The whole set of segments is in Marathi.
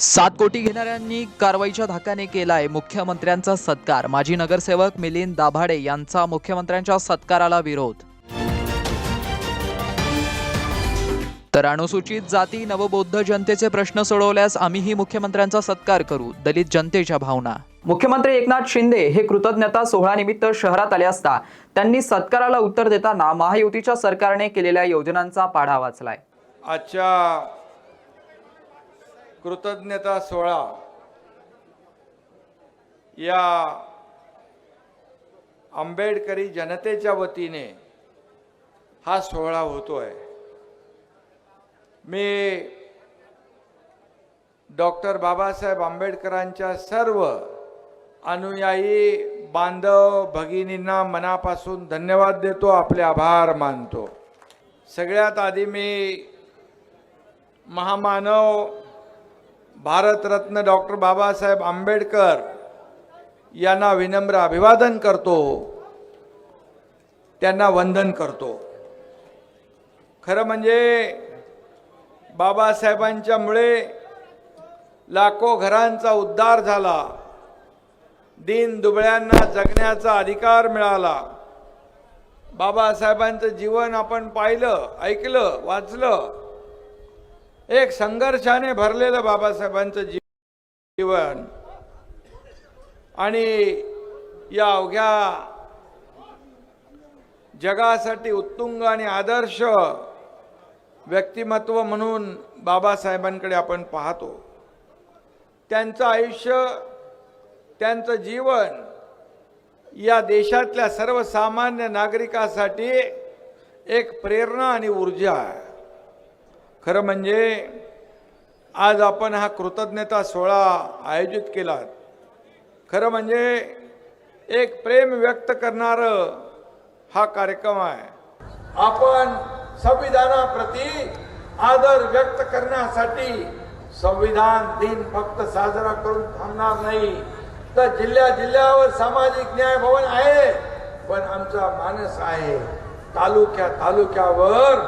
सात कोटी घेणाऱ्यांनी कारवाईच्या धाकाने केलाय मुख्यमंत्र्यांचा सत्कार. माजी नगरसेवक मिलिंद दाभाडे यांचा मुख्यमंत्र्यांच्या सत्काराला विरोध. तर अनुसूचित जाती नवबौद्ध जनतेचे प्रश्न सोडवल्यास आम्हीही मुख्यमंत्र्यांचा सत्कार करू दलित जनतेच्या भावना. मुख्यमंत्री एकनाथ शिंदे हे कृतज्ञता सोहळ्यानिमित्त शहरात आले असता त्यांनी सत्काराला उत्तर देताना महायुतीच्या सरकारने केलेल्या योजनांचा पाढा वाचलाय. आजच्या कृतज्ञता सोहळा या आंबेडकरी जनतेच्या वतीने हा सोहळा होतोय. मी डॉक्टर बाबासाहेब आंबेडकरांच्या सर्व अनुयायी बांधव भगिनींना मनापासून धन्यवाद देतो आपले आभार मानतो. सगळ्यात आधी मी महामानव भारतरत्न डॉक्टर बाबासाहेब आंबेडकर यांना विनम्र अभिवादन करतो. त्यांना वंदन करतो. खरं म्हणजे बाबासाहेबांच्यामुळे लाखो घरांचा उद्धार झाला. दीन दुबळ्यांना जगण्याचा अधिकार मिळाला. बाबासाहेबांचं जीवन आपण पाहिलं ऐकलं वाचलं. एक संघर्षाने भरलेलं बाबासाहेबांचं जीवन. आणि या अवघ्या जगासाठी उत्तुंग आणि आदर्श व्यक्तिमत्व म्हणून बाबासाहेबांकडे आपण पाहतो. त्यांचं आयुष्य त्यांचं जीवन या देशातल्या सर्वसामान्य नागरिकासाठी एक प्रेरणा आणि ऊर्जा आहे. खरं म्हणजे आज आपण हा कृतज्ञता सोहळा आयोजित केला खरं म्हणजे एक प्रेम व्यक्त करणारं हा कार्यक्रम आहे. आपण संविधानाप्रती आदर व्यक्त करण्यासाठी संविधान दिन फक्त साजरा करून थांबणार नाही. तर जिल्ह्या जिल्ह्यावर सामाजिक न्याय भवन आहे पण आमचा मानस आहे तालुक्या तालुक्यावर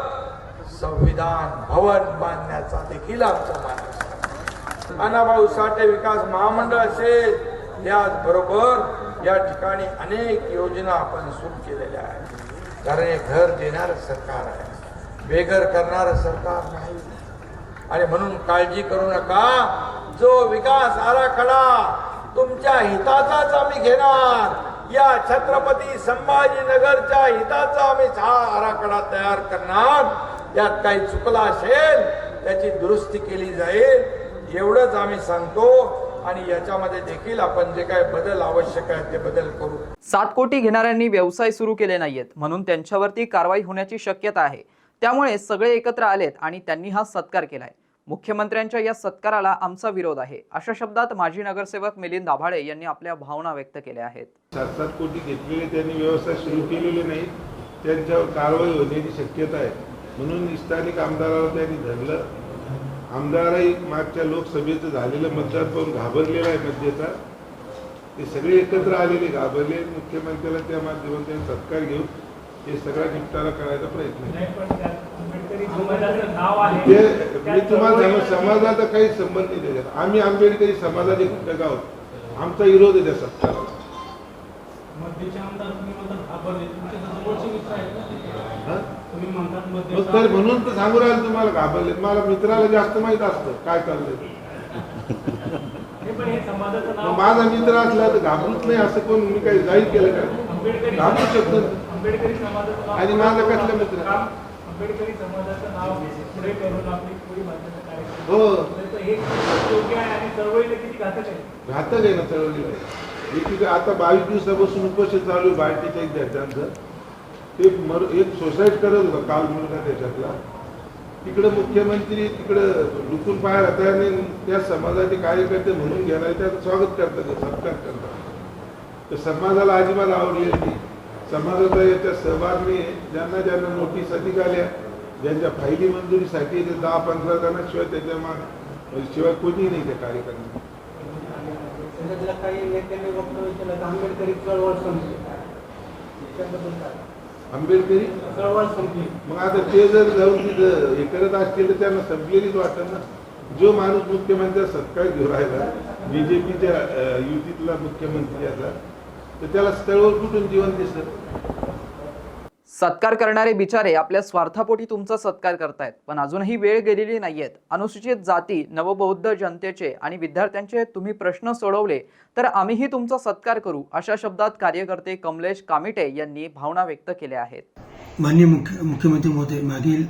संविधान भवन बांधण्याचा देखील आमचा मानस आहे. अण्णाभाऊ साठे विकास महामंडळ असेल याचबरोबर या ठिकाणी अनेक योजना आपण सुरू केलेल्या आहेत. कारण हे घर देणारं सरकार आहे. बेघर करणारं सरकार नाही. आणि म्हणून काळजी करू नका. जो विकास आराखडा तुमच्या हिताचाच आम्ही घेणार. या छत्रपती संभाजीनगरच्या हिताचा आम्ही हा आराखडा तयार करणार. यात काही चुकला असेल त्याची दुरुस्ती केली जाईल एवढंच आम्ही सांगतो. आणि याच्यामध्ये देखील आपण जे काय बदल आवश्यक आहे ते बदल करू. सात कोटी घेणाऱ्यांनी व्यवसाय सुरू केले नाहीयेत म्हणून त्यांच्यावरती कारवाई होण्याची शक्यता आहे. त्यामुळे सगळे एकत्र आलेत आणि त्यांनी हा सत्कार केलाय. मुख्यमंत्र्यांच्या या सत्काराला आमचा विरोध आहे. अशा शब्दात माजी नगरसेवक मिलिंद दाभाडे यांनी आपल्या भावना व्यक्त केल्या आहेत. सात सात कोटी घेतलेले त्यांनी व्यवसाय सुरू केलेले नाही त्यांच्यावर कारवाई होण्याची शक्यता आहे. म्हणून स्थानिक आमदाराला त्यांनी धरलं. आमदारही मागच्या लोकसभेचं झालेलं मतदार पाहून घाबरलेला आहे मध्येचा. ते सगळे एकत्र आलेले घाबरले. मुख्यमंत्र्याला त्या माध्यमातून सत्कार घेऊन हे सगळा निपटारा करायचा प्रयत्न पण ते मी तुम्हाला समाजाचा काही संबंध नाही त्याच्यात. आम्ही आंबेडकरी समाजाचे घटक आहोत. आमचा विरोध आहे त्या सत्काराला मग तर म्हणून तर सांगू राहिलं तुम्हाला घाबरले मला मित्राला जास्त माहीत असतं काय चाललंय. माझा मित्र असला तर घाबरूच नाही असं कोण मी काही जाहीर केलं का? घाबरू शकतो आणि माझा कसला मित्र? हो. घातक आहे? ना चळवळीला. आता बावीस दिवसापासून उपोषण चालू आहे बायटीच्या विद्यार्थ्यांचं ते मर एक सोसाईट करत होता काल मुलगा त्याच्यातला. तिकडं मुख्यमंत्री तिकडं लुकून पाहायला तयार आणि त्या समाजाचे कार्यकर्ते म्हणून घेणार त्याचं स्वागत करतात सत्कार करतात. तर समाजाला अजिबात आवडलेली नाही. समाजाचा याच्या सहभाग ज्यांना ज्यांना नोटीस अधिक आल्या ज्यांच्या फायली मंजुरीसाठी ते दहा पंधरा जणांशिवाय त्याच्या माग शिवाय कोणी नाही त्या कार्यक्रमात काही नेत्यांनी वक्तव्य केलं आंबेडकरी चळवळ समजली त्याबद्दल आंबेडकरी? चळवळ संपली. मग आता ते जर जाऊन तिथं हे करत असतील तर त्यांना संपलेलीच वाटत ना. जो माणूस मुख्यमंत्री सत्कार घेऊन राहिला बीजेपीच्या युतीतला मुख्यमंत्री आता तर त्याला स्थळवर कुठून जीवन दिसत सत्कार करणारे बिचारे आपल्या स्वार्थापोटी तुमचा सत्कार करतायत. पण अजूनही वेळ गेलेली नाहीयेत. अनुसूचित जाती नवबौद्ध जनतेचे आणि विद्यार्थ्यांचे तुम्ही प्रश्न सोडवले तर आम्हीही तुमचा सत्कार करू अशा शब्दात कार्यकर्ते कमलेश कामिटे यांनी भावना व्यक्त केल्या आहेत. माननीय मुख्य मुख्यमंत्री महोदय मागील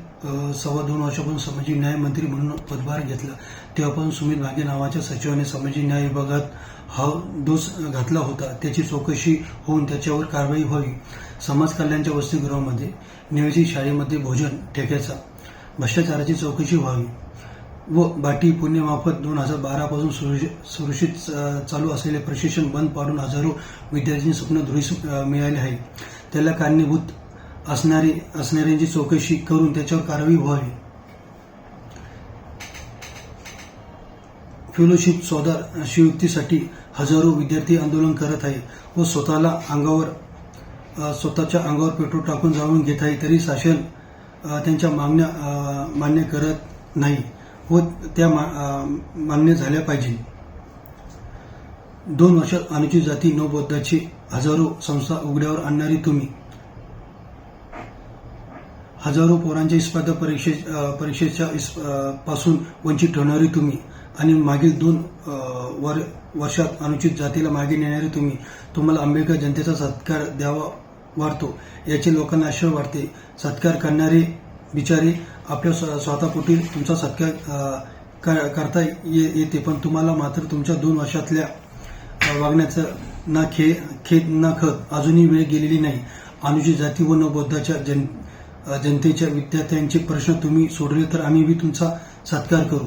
सव्वा दोन वर्षापासून सामाजिक न्याय मंत्री म्हणून पदभार घेतला. तेव्हापासून सुमित मागे नावाच्या सचिवाने सामाजिक न्याय विभागात हा दोष घातला होता. त्याची चौकशी होऊन त्याच्यावर कारवाई व्हावी. समाज कल्याणच्या वसतिगृहामध्ये नियोजित शाळेमध्ये भोजन ठेक्याचा भ्रष्टाचाराची चौकशी व्हावी व बाटी पुण्यमाफत दोन हजार बारापासून सुरक्षित सुरक्षित चालू असलेले प्रशिक्षण बंद पाडून हजारो विद्यार्थ्यांची स्वप्न धुळीस मिळाले आहे. त्याला कारणीभूत असणारी असणाऱ्यांची चौकशी करून त्याच्यावर कारवाई व्हावी. फेलोशिप सौदा शिवयुक्तीसाठी हजारो विद्यार्थी आंदोलन करत आहे व स्वतःला अंगावर स्वतःच्या अंगावर पेट्रोल टाकून जाळून घेत आहे तरी शासन त्यांच्या मागण्या मान्य करत नाही व त्या मान्य झाल्या पाहिजे. दोन वर्षात अनुचित जाती नवबौद्धाची हजारो संस्था उघड्यावर आणणारी तुम्ही. हजारो पोरांच्या स्पर्धा परीक्षे परीक्षेच्या पासून वंचित ठेवणारी तुम्ही. आणि मागील दोन वर वर्षात अनुचित जातीला मागे नेणारे तुम्ही तुम्हाला आंबेडकर जनतेचा सत्कार द्यावा वाढतो याचे लोकांना आश्चर्य वाटते. सत्कार करणारे बिचारे आपल्या स्व- स्वतःपोटी तुमचा सत्कार करता ये- येते पण तुम्हाला मात्र तुमच्या दोन वर्षातल्या वागण्याचं ना खे खेत ना खत अजूनही वेळ गेलेली नाही. अनुचित जाती व नवबौद्धाच्या जन जनतेच्या विद्यार्थ्यांचे प्रश्न तुम्ही सोडले तर आम्ही बी तुमचा सत्कार करू.